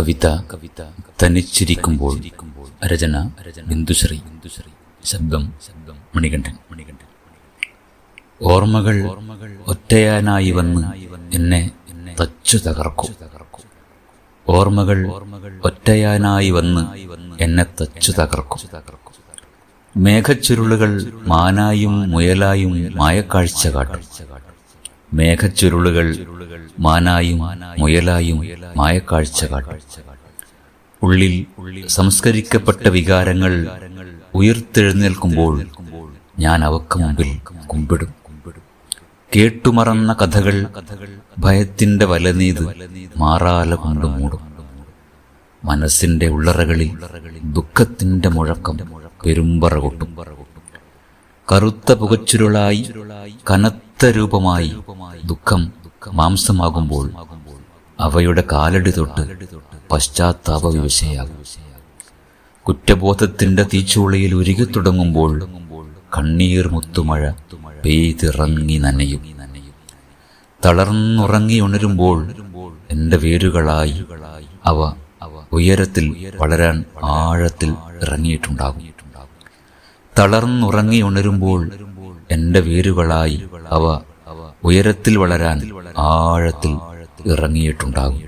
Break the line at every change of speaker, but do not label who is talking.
കവിത കവിത തനിച്ചിരിക്കുമ്പോൾ രചന ബിന്ദുശ്രീ ശബ്ദം ശബ്ദം മണികണ്ഠൻ മണികണ്ഠൻ. ഓർമ്മകൾ ഒറ്റയാനായി വന്ന് എന്നെ തച്ചു തകർക്കും. ഓർമ്മകൾ ഒറ്റയാനായി വന്ന് എന്നെ തച്ചു തകർക്കും. മേഘച്ചുരുളുകൾ മാനായും മുയലായും മായക്കാഴ്ച കാട്ടും. മേഘച്ചുരുളുകൾ മാനായും മുയലായും മായക്കാഴ്ച ഉള്ളിൽ സംസ്കരിക്കപ്പെട്ട വികാരങ്ങൾ ഉയർത്തെഴുന്നേൽക്കുമ്പോൾ ഞാൻ അവക്ക് മുമ്പിൽ കുമ്പിടും. കേട്ടുമറന്ന കഥകൾ ഭയത്തിന്റെ വലനീത് മാറാല കൊണ്ട് മൂടും. മനസ്സിന്റെ ഉള്ളറകളിൽ ദുഃഖത്തിന്റെ മുഴക്കം പെരുമ്പറ കൊട്ടും. കറുത്ത പുകച്ചുരുളായി കനത്ത രൂപമായി ദുഃഖം മാംസമാകുമ്പോൾ അവയുടെ കാലടി തൊട്ട് പശ്ചാത്താപ വിവശയാകും കുറ്റബോധത്തിന്റെ തീച്ചുളയിൽ ഉരുകി തുടങ്ങുമ്പോൾ കണ്ണീർ മുത്തുമഴ പെയ്തിറങ്ങി നനയും. തളർന്നുറങ്ങി ഉണരുമ്പോൾ എന്റെ വേരുകളായി അവ ഉയരത്തിൽ വളരാൻ ആഴത്തിൽ ഇറങ്ങിയിട്ടുണ്ടാകും. തളർന്നുറങ്ങി ഉണരുമ്പോൾ എന്റെ വേരുകളായി അവ ഉയരത്തിൽ വളരാൻ ആഴത്തിൽ ഇറങ്ങിയിട്ടുണ്ടാകും.